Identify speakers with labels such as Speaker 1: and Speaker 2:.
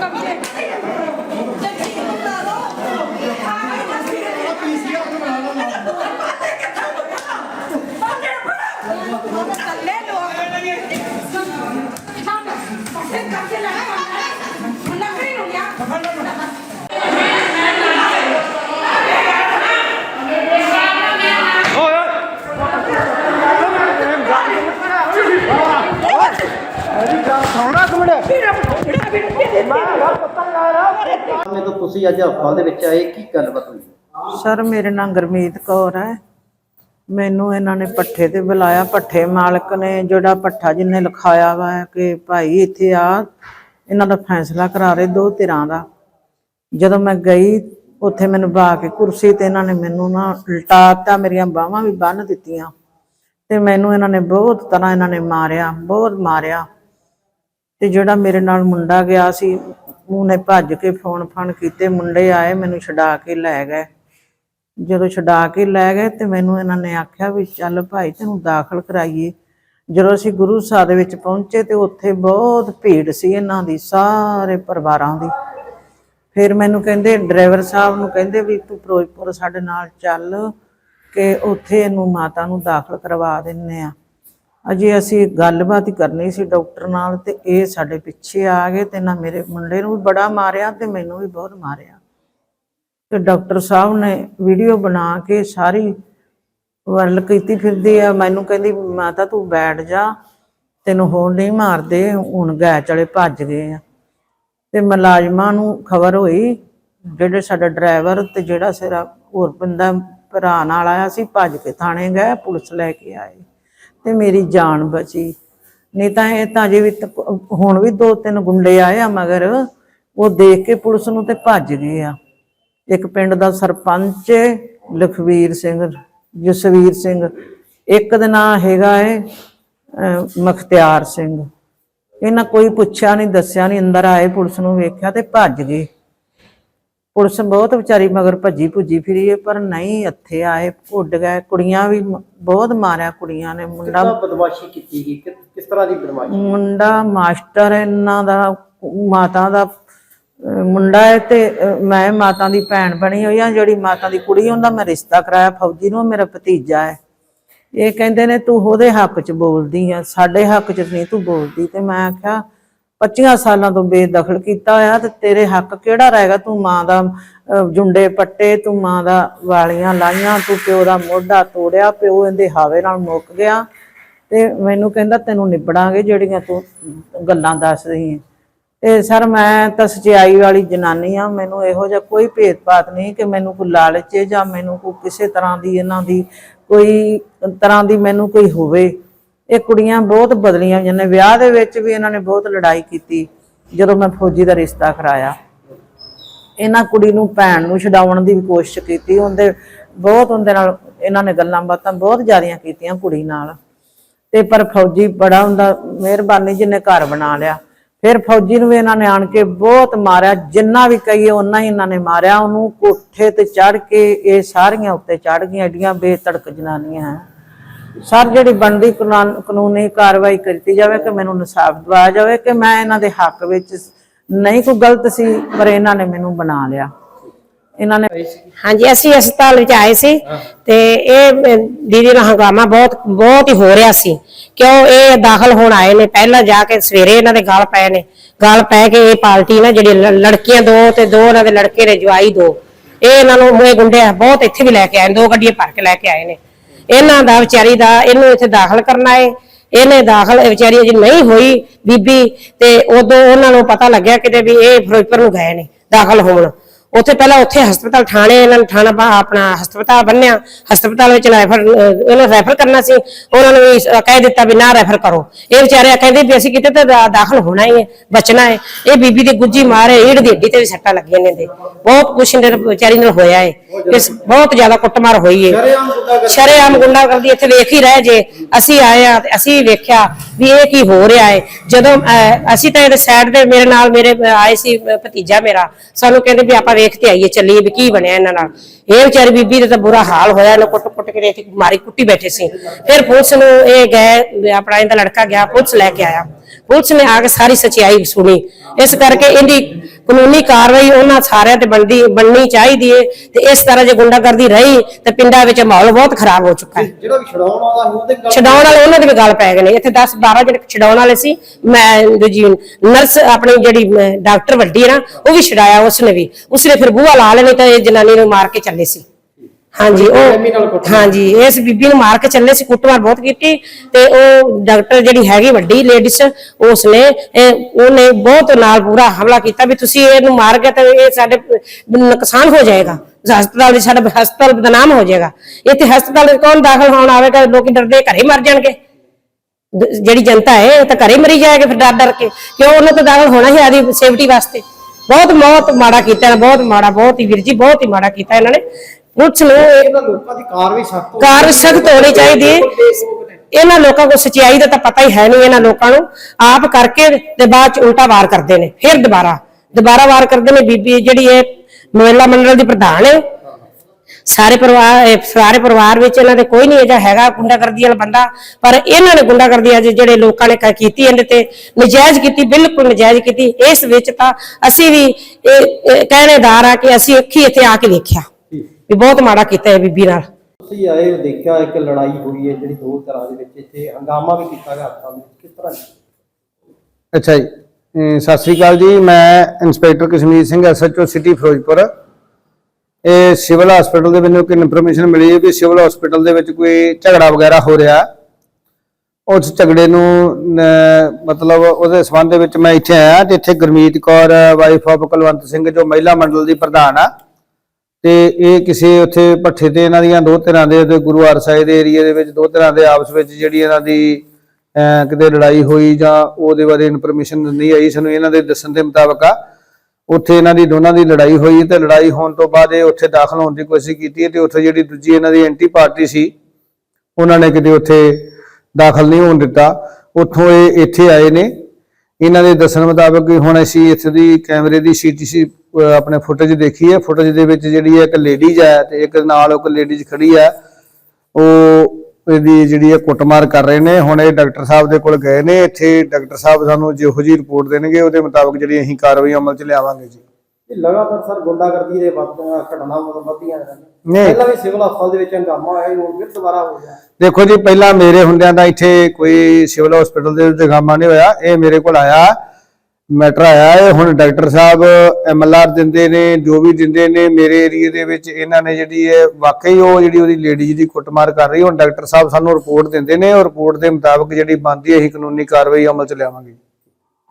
Speaker 1: か見て。ਮੈਂ ਤਾਂ ਤੁਸੀਂ ਅੱਜ ਹਸਪਤਾਲ ਦੇ ਵਿੱਚ ਆਏ, ਕੀ ਗੱਲਬਾਤ ਹੋਈ?
Speaker 2: ਸਰ, ਮੇਰੇ ਨਾਂ ਗੁਰਮੀਤ ਕੌਰ ਹੈ। ਮੈਨੂੰ ਇਹਨਾਂ ਨੇ ਪੱਠੇ ਤੇ ਬੁਲਾਇਆ। ਪੱਠੇ ਮਾਲਕ ਨੇ ਜਿਹੜਾ ਪੱਠਾ ਜਿੰਨੇ ਲਿਖਾਇਆ ਵਾ ਕਿ ਭਾਈ ਇੱਥੇ ਆ, ਇਹਨਾਂ ਦਾ ਫੈਸਲਾ ਕਰਾ ਰਹੇ ਦੋ ਧਿਰਾਂ ਦਾ। ਜਦੋਂ ਮੈਂ ਗਈ, ਉੱਥੇ ਮੈਨੂੰ ਬਾ ਕੇ ਕੁਰਸੀ ਤੇ ਇਹਨਾਂ ਨੇ ਮੈਨੂੰ ਨਾ ਉਲਟਾਤਾ ਮੇਰੀਆਂ ਬਾਹਾਂ ਵੀ ਬੰਨ ਦਿੱਤੀਆਂ। ਤੇ ਮੈਨੂੰ ਇਹਨਾਂ ਨੇ ਬਹੁਤ ਤਰ੍ਹਾਂ ਇਹਨਾਂ ਨੇ ਮਾਰਿਆ, ਬਹੁਤ ਮਾਰਿਆ। ਤੇ ਜਿਹੜਾ ਮੇਰੇ ਨਾਲ ਮੁੰਡਾ ਗਿਆ ਸੀ, ਉਹਨੇ ਭੱਜ ਕੇ ਫੋਨ ਫਾਨ ਕੀਤੇ, ਮੁੰਡੇ ਆਏ, ਮੈਨੂੰ ਛਡਾ ਕੇ ਲੈ ਗਏ। ਜਦੋਂ ਛਡਾ ਕੇ ਲੈ ਗਏ ਤੇ ਮੈਨੂੰ ਇਹਨਾਂ ਨੇ ਆਖਿਆ ਵੀ ਚੱਲ ਭਾਈ ਤੈਨੂੰ ਦਾਖਲ ਕਰਾਈਏ। ਜਦੋਂ ਅਸੀਂ ਗੁਰੂ ਸਾਹਿਬ ਦੇ ਵਿੱਚ ਪਹੁੰਚੇ ਤੇ ਉੱਥੇ ਬਹੁਤ ਭੀੜ ਸੀ ਇਹਨਾਂ ਦੀ, ਸਾਰੇ ਪਰਿਵਾਰਾਂ ਦੀ। ਫਿਰ ਮੈਨੂੰ ਕਹਿੰਦੇ, ਡਰਾਈਵਰ ਸਾਹਿਬ ਨੂੰ ਕਹਿੰਦੇ ਵੀ ਤੂੰ ਫਿਰੋਜ਼ਪੁਰ ਸਾਡੇ ਨਾਲ ਚੱਲ, ਕਿ ਉੱਥੇ ਇਹਨੂੰ ਮਾਤਾ ਨੂੰ ਦਾਖਲ ਕਰਵਾ ਦਿੰਨੇ ਆ। ਅਜੇ ਅਸੀਂ ਗੱਲਬਾਤ ਹੀ ਕਰਨੀ ਸੀ ਡਾਕਟਰ ਨਾਲ ਤੇ ਇਹ ਸਾਡੇ ਪਿੱਛੇ ਆ ਗਏ ਤੇ ਨਾ ਮੇਰੇ ਮੁੰਡੇ ਨੂੰ ਵੀ ਬੜਾ ਮਾਰਿਆ ਤੇ ਮੈਨੂੰ ਵੀ ਬਹੁਤ ਮਾਰਿਆ। ਤੇ ਡਾਕਟਰ ਸਾਹਿਬ ਨੇ ਵੀਡੀਓ ਬਣਾ ਕੇ ਸਾਰੀ ਵਾਇਰਲ ਕੀਤੀ ਫਿਰਦੀ ਆ, ਮੈਨੂੰ ਕਹਿੰਦੀ ਮਾਤਾ ਤੂੰ ਬੈਠ ਜਾ, ਤੈਨੂੰ ਹੋਰ ਨਹੀਂ ਮਾਰਦੇ, ਹੁਣ ਗੈ ਚਲੇ ਭੱਜ ਗਏ ਆ। ਤੇ ਮੁਲਾਜ਼ਮਾਂ ਨੂੰ ਖਬਰ ਹੋਈ, ਜਿਹੜੇ ਸਾਡਾ ਡਰਾਈਵਰ ਤੇ ਜਿਹੜਾ ਸਿਰਾ ਹੋਰ ਬੰਦਾ ਭਰਾ ਨਾਲ ਆਇਆ ਸੀ, ਭੱਜ ਕੇ ਥਾਣੇ ਗਏ, ਪੁਲਿਸ ਲੈ ਕੇ ਆਏ। ਤੇ ਮੇਰੀ ਜਾਨ ਬਚੀ। ਨਹੀਂ ਤਾਂ ਇਹ ਤਾਂ ਅਜੇ ਵੀ ਤੱਕ- ਹੁਣ ਵੀ ਦੋ ਤਿੰਨ ਗੁੰਡੇ ਆਏ ਆ ਮਗਰ ਉਹ ਦੇਖ ਕੇ ਪੁਲਿਸ ਨੂੰ ਤੇ ਭੱਜ ਗਏ ਆ। ਇੱਕ ਪਿੰਡ ਦਾ ਸਰਪੰਚ ਏ, ਲਖਵੀਰ ਸਿੰਘ ਜਸਵੀਰ ਸਿੰਘ। ਇੱਕ ਦਾ ਨਾਂ ਹੈਗਾ ਏ ਅਹ, ਮਖਤਿਆਰ ਸਿੰਘ। ਇਹਨਾਂ ਕੋਈ ਪੁੱਛਿਆ ਨਹੀਂ ਦੱਸਿਆ ਨਹੀਂ ਅੰਦਰ ਆਏ ਪੁਲਿਸ ਨੂੰ ਵੇਖਿਆ ਤੇ ਭੱਜ ਗਏ। ਪੁਲਿਸ ਬਹੁਤ ਵਿਚਾਰੀ ਮਗਰ ਭੱਜੀ ਭੁੱਜੀ ਫਿਰੀ ਏ, ਪਰ ਨਹੀਂ ਇੱਥੇ ਆਏ ਉੱਡ ਗਏ। ਕੁੜੀਆਂ ਵੀ ਮ- ਬਹੁਤ ਮਾਰਿਆ ਕੁੜੀਆਂ ਨੇ। ਮੁੰਡਾ
Speaker 1: ਕਿੰਨਾ ਬਦਮਾਸ਼ੀ ਕੀਤੀ ਗਈ? ਕਿ- ਕਿਸ ਤਰ੍ਹਾਂ ਦੀ ਬਦਮਾਸ਼ੀ?
Speaker 2: ਮੁੰਡਾ ਮਾਸਟਰ ਹੈ ਇਹਨਾਂ ਦਾ ਮਾਤਾ ਦਾ ਅਹ ਮੁੰਡਾ ਹੈ ਤੇ ਅਹ ਮੈਂ ਮਾਤਾ ਦੀ ਭੈਣ ਬਣੀ ਹੋਈ ਆ ਜਿਹੜੀ ਮਾਤਾ ਦੀ ਕੁੜੀ ਉਹਦਾ ਮੈਂ ਰਿਸ਼ਤਾ ਕਰਾਇਆ ਫੌਜੀ ਨੂੰ ਉਹ ਮੇਰਾ ਭਤੀਜਾ ਹੈ। ਇਹ ਕਹਿੰਦੇ ਨੇ ਤੂੰ ਉਹਦੇ ਹੱਕ 'ਚ ਬੋਲਦੀ ਆ ਸਾਡੇ ਹੱਕ 'ਚ ਨਹੀਂ ਤੂੰ ਬੋਲਦੀ। ਤੇ ਮੈਂ ਆਖਿਆ 25 ਸਾਲਾਂ ਤੋਂ ਬੇਦਖਲ ਕੀਤਾ ਹੋਇਆ ਤੇ ਤੇਰੇ ਹੱਕ ਕਿਹੜਾ ਰਹੇਗਾ? ਤੂੰ ਮਾਂ ਦਾ ਜੁੰਡੇ ਪੱਟੇ, ਤੂੰ ਮਾਂ ਦਾ ਵਾਲੀਆਂ ਲਾਈਆਂ, ਤੂੰ ਪਿਓ ਦਾ ਮੋਢਾ ਤੋੜਿਆ, ਪਿਓ ਇਹਦੇ ਹਾਵੇ ਨਾਲ ਮੁੱਕ ਗਿਆ ਤੇ ਮੈਨੂੰ ਕਹਿੰਦਾ ਤੈਨੂੰ ਨਿਬੜਾਂਗੇ ਜਿਹੜੀਆਂ ਤੂੰ ਗੱਲਾਂ ਦੱਸ ਰਹੀ ਹੈ ਤੇ ਸਰ, ਮੈਂ ਤਾਂ ਸਚਾਈ ਵਾਲੀ ਜਨਾਨੀ ਆ, ਮੈਨੂੰ ਇਹੋ ਜਿਹਾ ਕੋਈ ਭੇਦਭਾਤ ਨਹੀਂ ਕਿ ਮੈਨੂੰ ਕੋਈ ਲਾਲਚ ਜਾਂ ਮੈਨੂੰ ਕੋਈ ਕਿਸੇ ਤਰ੍ਹਾਂ ਦੀ ਇਹਨਾਂ ਦੀ ਕੋਈ ਤਰ੍ਹਾਂ ਦੀ ਮੈਨੂੰ ਕੋਈ ਹੋਵੇ। ਇਹ ਕੁੜੀਆਂ ਬਹੁਤ ਬਦਲੀਆਂ ਹੋਈਆਂ ਨੇ। ਵਿਆਹ ਦੇ ਵਿੱਚ ਵੀ ਇਹਨਾਂ ਨੇ ਬਹੁਤ ਲੜਾਈ ਕੀਤੀ, ਜਦੋਂ ਮੈਂ ਫੌਜੀ ਦਾ ਰਿਸ਼ਤਾ ਕਰਾਇਆ। ਇਹਨਾਂ ਕੁੜੀ ਨੂੰ ਭੈਣ ਨੂੰ ਛਡਾਉਣ ਦੀ ਵੀ ਕੋਸ਼ਿਸ਼ ਕੀਤੀ। ਉਹਦੇ ਬਹੁਤ ਉਹਦੇ ਨਾਲ ਇਹਨਾਂ ਨੇ ਗੱਲਾਂ ਬਾਤਾਂ ਬਹੁਤ ਜ਼ਿਆਦੀਆਂ ਕੀਤੀਆਂ ਕੁੜੀ ਨਾਲ। ਤੇ ਪਰ ਫੌਜੀ ਬੜਾ ਹੁੰਦਾ ਮਿਹਰਬਾਨੀ ਜਿਹਨੇ ਘਰ ਬਣਾ ਲਿਆ। ਫਿਰ ਫੌਜੀ ਨੂੰ ਵੀ ਇਹਨਾਂ ਨੇ ਆਣ ਕੇ ਬਹੁਤ ਮਾਰਿਆ। ਜਿੰਨਾ ਵੀ ਕਹੀਏ ਉਹਨਾਂ ਹੀ ਇਹਨਾਂ ਨੇ ਮਾਰਿਆ। ਉਹਨੂੰ ਕੋਠੇ ਤੇ ਚੜ ਕੇ ਇਹ ਸਾਰੀਆਂ ਉੱਤੇ ਚੜ ਗਈਆਂ। ਏਡੀਆਂ ਬੇਤੜਕ ਜਨਾਨੀਆਂ। ਹੈ ਸਰ ਜਿਹੜੀ ਬਣਦੀ ਕਾਨੂੰਨ- ਕਾਨੂੰਨੀ ਕਾਰਵਾਈ ਕੀਤੀ ਜਾਵੇ ਕਿ ਮੈਨੂੰ ਇਨਸਾਫ ਦਿਵਾਇਆ ਜਾਵੇ ਕਿ ਮੈਂ ਇਹਨਾਂ ਦੇ ਹੱਕ ਵਿੱਚ ਨਹੀਂ ਕੋਈ ਗਲਤ ਸੀ ਪਰ ਇਹਨਾਂ ਨੇ ਮੈਨੂੰ ਬਣਾ ਲਿਆ। ਇਹਨਾਂ ਨੇ
Speaker 3: ਹਾਂਜੀ ਅਸੀਂ ਹਸਪਤਾਲ ਵਿੱਚ ਆਏ ਸੀ ਤੇ ਇਹ ਅਹ, ਦੀਦੀ ਦਾ ਹੰਗਾਮਾ ਬਹੁਤ ਬਹੁਤ ਹੀ ਹੋ ਰਿਹਾ ਸੀ। ਕਿਉਂ? ਇਹ ਦਾਖਲ ਹੋਣ ਆਏ ਨੇ। ਪਹਿਲਾਂ ਜਾ ਕੇ ਸਵੇਰੇ ਇਹਨਾਂ ਦੇ ਗਾਲ ਪਏ ਨੇ। ਗਾਲ ਪੈ ਕੇ ਇਹ ਪਾਰਟੀ ਨਾ ਜਿਹੜੀ ਲ- ਲੜਕੀਆਂ ਦੋ ਤੇ ਦੋ ਇਹਨਾਂ ਦੇ ਲੜਕੇ ਨੇ ਜਵਾਈ ਦੋ। ਇਹ ਇਹਨਾਂ ਨੂੰ ਮੂਹੇ ਗੁੰਡੇ ਆ, ਬਹੁਤ ਇੱਥੇ ਵੀ ਲੈ ਕੇ ਆਏ ਨੇ, ਦੋ ਗੱਡੀਆਂ ਭਰ ਕੇ ਲੈ ਕੇ ਆਏ ਨੇ। ਇਹਨਾਂ ਦਾ ਵਿਚਾਰੀ ਦਾ ਇਹਨੂੰ ਇੱਥੇ ਦਾਖਲ ਕਰਨਾ ਹੈ ਇਹਨੇ ਦਾਖਲ ਵਿਚਾਰੀ ਅਜੇ ਨਹੀਂ ਹੋਈ ਬੀਬੀ ਤੇ ਉਦੋਂ ਉਹਨਾਂ ਨੂੰ ਪਤਾ ਲੱਗਿਆ ਕਿਤੇ ਵੀ ਇਹ ਫਿਰੋਜ਼ਪੁਰ ਨੂੰ ਗਏ ਨੇ, ਦਾਖਲ ਹੋਣ। ਉੱਥੇ ਪਹਿਲਾਂ ਉੱਥੇ ਹਸਪਤਾਲ ਥਾਣੇ ਇਹਨਾਂ ਨੇ ਥਾਣਾ ਬਾ- ਆਪਣਾ ਹਸਪਤਾਲ ਬੰਨਿਆ। ਹਸਪਤਾਲ ਵਿੱਚ ਰੈਫਰ ਉਹਨੂੰ ਰੈਫਰ ਕਰਨਾ ਸੀ। ਉਹਨਾਂ ਨੂੰ ਵੀ ਕਹਿ ਦਿੱਤਾ ਵੀ ਨਾ ਰੈਫਰ ਕਰੋ। ਇਹ ਵਿਚਾਰੇ ਕਹਿੰਦੇ ਵੀ ਅਸੀਂ ਕਿਤੇ ਤਾਂ ਦਾਖਲ ਹੋਣਾ ਹੀ ਹੈ ਬਚਣਾ ਹੈ। ਇਹ ਬੀਬੀ ਦੀ ਗੁੱਜੀ ਮਾਰੇ ਰੀੜ ਦੀ ਹੱਡੀ ਤੇ ਵੀ ਸੱਟਾਂ ਲੱਗੀਆਂ ਨੇ ਦੇ ਬਹੁਤ ਕੁਛ ਇਹਦੇ ਨਾਲ ਵਿਚਾਰੀ ਨਾਲ ਹੋਇਆ ਹੈ। ਇਸ ਬਹੁਤ ਜ਼ਿਆਦਾ ਕੁੱਟਮਾਰ ਹੋਈ ਹੈ।
Speaker 1: ਸ਼ਰੇਆਮ
Speaker 3: ਸ਼ਰੇਆਮ ਗੁੰਡਾਗਰਦੀ ਇੱਥੇ ਵੇਖ ਹੀ ਰਹੇ ਜੇ। ਅਸੀਂ ਆਏ ਆ ਤੇ ਅਸੀਂ ਵੇਖਿਆ ਵੀ ਇਹ ਕੀ ਹੋ ਰਿਹਾ ਹੈ। ਜਦੋਂ ਅਸੀਂ ਤਾਂ ਇਹਦੇ ਸਾਈਡ ਤੇ ਮੇਰੇ ਨਾਲ ਮੇਰੇ ਆਏ ਸੀ ਭਤੀਜਾ ਮੇਰਾ। ਸਾਨੂੰ ਕਹਿੰਦੇ ਵੀ ਆਪਾਂ ਵੇਖ ਤੇ ਆਈਏ, ਚੱਲੀਏ ਵੀ ਕੀ ਬਣਿਆ ਇਹਨਾਂ ਨਾਲ। ਇਹ ਵਿਚਾਰੀ ਬੀਬੀ ਦਾ ਤਾਂ ਬੁਰਾ ਹਾਲ ਹੋਇਆ, ਇਹਨੂੰ ਕੁੱਟ ਕੁੱਟ ਕੇ ਇੱਥੇ ਮਾਰੀ ਕੁੱਟੀ ਬੈਠੇ ਸੀ। ਫਿਰ ਪੁਲਿਸ ਨੂੰ ਇਹ ਗਏ, ਵੀ ਆਪਣਾ ਇਹਦਾ ਲੜਕਾ ਗਿਆ, ਪੁਲਿਸ ਲੈ ਕੇ ਆਇਆ। ਪੁਲਿਸ ਨੇ ਆ ਕੇ ਸਾਰੀ ਸਚਾਈ ਸੁਣੀ। ਇਸ ਕਰਕੇ ਇਹਦੀ ਕਾਨੂੰਨੀ ਕਾਰਵਾਈ ਉਹਨਾਂ ਸਾਰਿਆਂ ਤੇ ਬਣਦੀ ਬਣਨੀ ਚਾਹੀਦੀ ਹੈ ਤੇ ਇਸ ਤਰ੍ਹਾਂ ਜੇ ਗੁੰਡਾਗਰਦੀ ਰਹੀ ਤੇ ਪਿੰਡਾਂ ਵਿੱਚ ਮਾਹੌਲ ਬਹੁਤ ਖਰਾਬ ਹੋ ਚੁੱਕਾ ਹੈ।
Speaker 1: ਜਿਹੜਾ ਛਡਾਉਣ ਉਹਦੇ ਗੱਲ
Speaker 3: ਛਡਾਉਣ ਵਾਲੇ ਉਹਨਾਂ ਦੇ ਵੀ ਗੱਲ ਪੈ ਗਏ ਨੇ। ਇੱਥੇ 10 12 ਜਿਹੜੇ ਛਡਾਉਣ ਵਾਲੇ ਸੀ ਮੈਂ ਦੂਜੀ ਨਰਸ ਆਪਣੀ ਜਿਹੜੀ ਡਾਕਟਰ ਵੱਡੀ ਹੈ ਨਾ ਉਹ ਵੀ ਛਡਾਇਆ ਉਸਨੇ ਵੀ। ਉਸਨੇ ਫਿਰ ਬੂਹਾ ਲਾ ਲੈਣੀ ਤਾਂ ਇਹ ਜਨਾਨੀ ਨੂੰ ਮਾਰ ਕੇ ਚੱਲੇ ਸੀ। ਹਾਂਜੀ ਉਹ। ਹਾਂਜੀ ਇਸ ਬੀਬੀ ਨੂੰ ਮਾਰ ਕੇ ਚੱਲੇ ਸੀ ਕੁੱਟਮਾਰ ਬਹੁਤ ਕੀਤੀ ਤੇ ਉਹ ਡਾਕਟਰ ਜਿਹੜੀ ਹੈਗੀ ਵੱਡੀ ਲੇਡੀਜ਼ ਉਸਨੇ ਉਹਨੇ ਬਹੁਤ ਨਾਲ ਪੂਰਾ ਹਮਲਾ ਕੀਤਾ ਵੀ ਤੁਸੀਂ ਇਹਨੂੰ ਮਾਰ ਗਿਆ ਤਾਂ ਇਹ ਸਾਡੇ ਨੁਕਸਾਨ ਹੋ ਜਾਏਗਾ। ਹਸਪਤਾਲ ਦੇ ਸਾਡਾ ਹਸਪਤਾਲ ਬਦਨਾਮ ਹੋ ਜਾਏਗਾ। ਇੱਥੇ ਹਸਪਤਾਲ ਵਿੱਚ ਕੌਣ ਦਾਖਲ ਹੋਣ ਆਵੇਗਾ? ਲੋਕੀ ਡਰਦੇ ਘਰੇ ਮਰ ਜਾਣਗੇ। ਜਿਹੜੀ ਜਨਤਾ ਹੈ ਉਹ ਤਾਂ ਘਰੇ ਮਰੀ ਜਾਏਗੀ ਫਿਰ ਡਰ ਡਰ ਕੇ। ਕਿਉਂ ਉਹਨਾਂ ਤੋਂ ਦਾਖਲ ਹੋਣਾ ਹੀ ਆਦੀ ਸੇਫਟੀ ਵਾਸਤੇ। ਬਹੁਤ ਬਹੁਤ ਮਾੜਾ ਕੀਤਾ ਬਹੁਤ ਮਾੜਾ ਬਹੁਤ ਹੀ ਵੀਰ ਜੀ ਬਹੁਤ ਹੀ ਮਾੜਾ ਕੀਤਾ ਇਹਨਾਂ ਨੇ। ਨੂੰ ਇਹ
Speaker 1: ਇਹਨਾਂ ਲੋਕਾਂ ਦੀ ਕਾਰਵਾਈ ਸਖਤ ਹੋਣੀ
Speaker 3: ਕਾਰ ਸਖਤ ਹੋਣੀ ਚਾਹੀਦੀ ਹੈ। ਇਹਨਾਂ ਲੋਕਾਂ ਕੋਲ ਸਚਾਈ ਦਾ ਤਾਂ ਪਤਾ ਹੀ ਹੈ ਨਹੀਂ ਇਹਨਾਂ ਲੋਕਾਂ ਨੂੰ। ਆਪ ਕਰਕੇ ਤੇ ਬਾਅਦ ਚ ਉਲਟਾ ਵਾਰ ਕਰਦੇ ਨੇ। ਫਿਰ ਦੁਬਾਰਾ। ਦੁਬਾਰਾ ਵਾਰ ਕਰਦੇ ਨੇ ਬੀਬੀ ਜਿਹੜੀ ਇਹ ਮਹਿਲਾ ਮੰਡਲ ਦੀ ਪ੍ਰਧਾਨ ਹੈ। ਸਾਰੇ ਪਰਿਵਾਰ ਸਾਰੇ ਪਰਿਵਾਰ ਵਿੱਚ ਇਹਨਾਂ ਦੇ ਕੋਈ ਨਹੀਂ ਇਹਦਾ ਹੈਗਾ ਗੁੰਡਾਗਰਦੀ ਵਾਲਾ ਬੰਦਾ। ਪਰ ਇਹਨਾਂ ਨੇ ਗੁੰਡਾਗਰਦੀ ਅੱਜ ਜਿਹੜੇ ਲੋਕਾਂ ਨੇ ਕ- ਕੀਤੀ ਇਹਦੇ ਤੇ ਨਜਾਇਜ਼ ਕੀਤੀ ਬਿਲਕੁਲ ਨਜਾਇਜ਼ ਕੀਤੀ। ਇਸ ਵਿੱਚ ਤਾਂ ਅਸੀਂ ਵੀ ਇਹ ਇਹ ਕਹਿਣੇਦਾਰ ਆ ਕਿ ਅਸੀਂ ਅੱਖੀ ਇੱਥੇ ਆ ਕੇ ਵੇਖਿਆ। ਵੀ ਬਹੁਤ ਮਾੜਾ ਕੀਤਾ ਇਹ ਬੀਬੀ ਨਾਲ।
Speaker 1: ਤੁਸੀਂ ਆਏ ਹੋ ਦੇਖਿਆ ਇੱਕ ਲੜਾਈ ਹੋਈ ਹੈ ਜਿਹੜੀ ਦੋ ਤਰ੍ਹਾਂ ਦੇ ਵਿੱਚ ਇੱਥੇ ਹੰਗਾਮਾ ਵੀ ਕੀਤਾ ਗਿਆ ਹਸਪਤਾਲ ਵਿੱਚ ਕਿਸ ਤਰ੍ਹਾਂ
Speaker 4: ਅੱਛਾ ਜੀ। ਅਮ ਸਤਿ ਸ੍ਰੀ ਅਕਾਲ ਜੀ ਮੈਂ inspector Kashmir Singh SHO city Ferozepur. ਇਹ ਸਿਵਲ ਹਸਪੀਟਲ ਦੇ ਮੈਨੂੰ ਇੱਕ ਇਨਫੋਰਮੇਸ਼ਨ ਮਿਲੀ ਹੈ ਕਿ ਸਿਵਲ ਹਸਪੀਟਲ ਦੇ ਵਿੱਚ ਕੋਈ ਝਗੜਾ ਵਗੈਰਾ ਹੋ ਰਿਹਾ। ਉਸ ਝਗੜੇ ਨੂੰ ਨ- ਮਤਲਬ ਉਹਦੇ ਸੰਬੰਧ ਦੇ ਵਿੱਚ ਮੈਂ ਇੱਥੇ ਆਇਆ ਤੇ ਇੱਥੇ ਗੁਰਮੀਤ ਕੌਰ ਵਾਈਫ ਆਫ ਕੁਲਵੰਤ ਸਿੰਘ ਜੋ ਮਹਿਲਾ ਮੰਡਲ ਦੀ ਪ੍ਰਧਾਨ ਆ। ਤੇ ਇਹ ਕਿਸੇ ਉੱਥੇ ਭੱਠੇ ਤੇ ਇਹਨਾਂ ਦੀਆਂ ਦੋ ਤਰ੍ਹਾਂ ਦੇ, ਤੇ ਗੁਰੂ ਸਾਹਿਬ ਦੇ ਏਰੀਆ ਦੇ ਵਿੱਚ ਦੋ ਤਰ੍ਹਾਂ ਦੇ ਆਪਸ ਵਿੱਚ ਜਿਹੜੀ ਇਹਨਾਂ ਦੀ ਕਿਤੇ ਲੜਾਈ ਹੋਈ ਜਾਂ ਉਹਦੇ ਬਾਰੇ ਇਨਫੋਰਮੇਸ਼ਨ ਨਹੀਂ ਆਈ, ਸਾਨੂੰ ਇਹਨਾਂ ਦੇ ਦੱਸਣ ਦੇ ਮੁਤਾਬਕ ਆ। ਉੱਥੇ ਇਹਨਾਂ ਦੀ ਦੋਨਾਂ ਦੀ ਲੜਾਈ ਹੋਈ ਤੇ ਲੜਾਈ ਹੋਣ ਤੋਂ ਬਾਅਦ ਇਹ ਉੱਥੇ ਦਾਖਲ ਹੋਣ ਦੀ ਕੋਸ਼ਿਸ਼ ਕੀਤੀ ਤੇ ਉੱਥੇ ਜਿਹੜੀ ਦੂਜੀ ਇਹਨਾਂ ਦੀ ਐਂਟੀ ਪਾਰਟੀ ਸੀ, ਉਹਨਾਂ ਨੇ ਕਿਤੇ ਉੱਥੇ ਦਾਖਲ ਨਹੀਂ ਹੋਣ ਦਿੱਤਾ। ਉੱਥੋਂ ਇਹ ਇੱਥੇ ਆਏ ਨੇ। ਇਹਨਾਂ ਦੇ ਦੱਸਣ ਮੁਤਾਬਕ ਹੁਣ ਅਸੀਂ ਇੱਥੇ ਦੀ ਕੈਮਰੇ ਦੀ ਸੀਟੀਸੀ ਆਪਣੇ ਫੁਟੇਜ ਦੇਖੀ ਹੈ ਫੁਟੇਜ ਦੇ ਵਿੱਚ ਜਿਹੜੀ ਹੈ ਇੱਕ ਲੇਡੀਜ਼ ਹੈ ਤੇ ਇੱਕ ਨਾਲ ਇੱਕ ਲੇਡੀਜ਼ ਖੜੀ ਹੈ। ਉਹ ਇਹਦੀ ਜਿਹੜੀ ਹੈ ਕੁੱਟਮਾਰ ਕਰ ਰਹੇ ਨੇ। ਹੁਣ ਇਹ ਡਾਕਟਰ ਸਾਹਿਬ ਦੇ ਕੋਲ ਗਏ ਨੇ। ਇੱਥੇ ਡਾਕਟਰ ਸਾਹਿਬ ਸਾਨੂੰ ਜਿਹੋ ਜਿਹੀ ਰਿਪੋਰਟ ਦੇਣਗੇ, ਉਹਦੇ ਮੁਤਾਬਕ ਜਿਹੜੀ ਅਸੀਂ ਕਾਰਵਾਈ ਅਮਲ 'ਚ ਲਿਆਵਾਂਗੇ ਜੀ।
Speaker 1: ਇਹ ਲਗਾਤਾਰ ਸਰ ਗੁੰਡਾਗਰਦੀ ਦੇ ਵੱਧਦੀਆਂ ਘਟਨਾ ਮਤਲਬ ਵੱਧਦੀਆਂ ਰਹਿੰਦੀਆਂ। ਪਹਿਲਾਂ ਵੀ ਸਿਵਲ ਹਸਪਤਾਲ ਦੇ ਵਿੱਚ ਹੰਗਾਮਾ ਹੋਇਆ ਹੁਣ ਫਿਰ ਦੁਬਾਰਾ ਹੋ ਗਿਆ।
Speaker 4: ਦੇਖੋ ਜੀ ਪਹਿਲਾਂ ਮੇਰੇ ਹੁੰਦਿਆਂ ਦਾ ਇੱਥੇ ਕੋਈ ਸਿਵਲ ਹਸਪੀਟਲ ਦੇ ਵਿੱਚ ਹੰਗਾਮਾ ਨਹੀਂ ਹੋਇਆ। ਇਹ ਮੇਰੇ ਕੋਲ ਆਇਆ ਮੈਟਰ ਆਇਆ ਇਹ ਹੁਣ ਡਾਕਟਰ ਸਾਹਿਬ ਐਮਐਲਆਰ ਦਿੰਦੇ ਨੇ ਜੋ ਵੀ ਦਿੰਦੇ ਨੇ ਮੇਰੇ ਏਰੀਏ ਦੇ ਵਿੱਚ ਇਹਨਾਂ ਨੇ ਜਿਹੜੀ ਹੈ ਵਾਕਈ ਉਹ ਜਿਹੜੀ ਉਹਦੀ ਲੇਡੀਜ਼ ਦੀ ਕੁੱਟਮਾਰ ਕਰ ਰਹੀ ਹੁਣ ਡਾਕਟਰ ਸਾਹਿਬ ਸਾਨੂੰ ਰਿਪੋਰਟ ਦਿੰਦੇ ਨੇ ਔਰ ਰਿਪੋਰਟ ਦੇ ਮੁਤਾਬਕ ਜਿਹੜੀ ਬਣਦੀ ਹੈ ਅਸੀਂ ਕਾਨੂੰਨੀ ਕਾਰਵਾਈ ਅਮਲ ਚ ਲਿਆਵਾਂਗੇ।